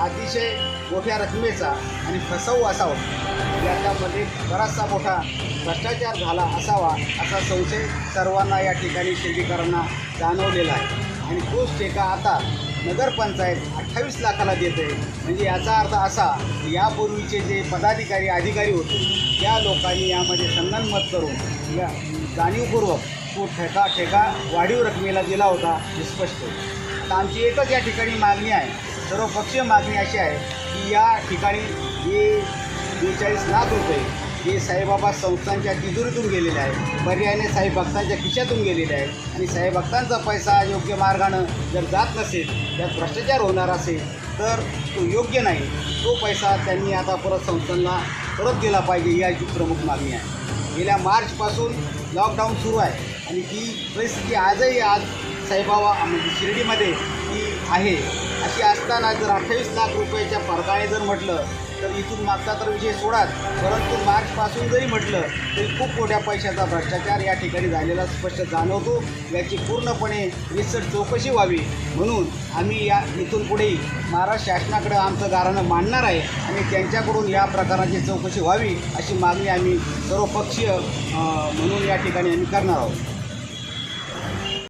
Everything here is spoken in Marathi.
अतिशय मोठ्या रकमेचा आणि फसवू असावा. याच्यामध्ये बराचसा मोठा भ्रष्टाचार झाला असावा असा संशय सर्वांना या ठिकाणी शेतीकरांना जाणवलेला आहे. आणि तोच ठेका आता नगरपंचायत अठ्ठावीस लाखाला देते म्हणजे याचा अर्थ असा की यापूर्वीचे जे पदाधिकारी अधिकारी होते त्या लोकांनी यामध्ये संगनमत करून या जाणीवपूर्वक तो ठेका ठेका वाढीव रकमेला दिला होता हे स्पष्ट आहे. आमची एकच या ठिकाणी मागणी आहे सर्वपक्षीय मागणी अशी आहे की या ठिकाणी जे बेचाळीस लाख रुपये जे साईबाबा संस्थांच्या तिजोरीतून गेलेले आहे पर्यायाने साई भक्तांच्या खिशातून गेलेले आहे आणि साई भक्तांचा पैसा योग्य मार्गानं जर जात नसेल त्यात भ्रष्टाचार होणार असेल तर तो योग्य नाही. तो पैसा त्यांनी आता परत संस्थांना परत दिला पाहिजे याची प्रमुख मागणी आहे. गेल्या मार्चपासून लॉकडाऊन सुरू आहे आणि ती परिस्थिती आजही आज साईबाबा म्हणजे शिर्डीमध्ये ती आहे. अशी असताना जर अठ्ठावीस लाख रुपयाच्या फरकाने जर म्हटलं तर इथून मागचा तर विषय सोडाच. परंतु मार्चपासून जरी म्हटलं तरी खूप मोठ्या पैशाचा भ्रष्टाचार या ठिकाणी झालेला स्पष्ट जाणवतो. याची पूर्णपणे रिसर्च चौकशी व्हावी. म्हणून आम्ही या इथून पुढेही महाराष्ट्र शासनाकडे आमचं गारणं मांडणार आहे. आणि त्यांच्याकडून या प्रकाराची चौकशी व्हावी अशी मागणी आम्ही सर्वपक्षीय म्हणून या ठिकाणी आम्ही करणार आहोत.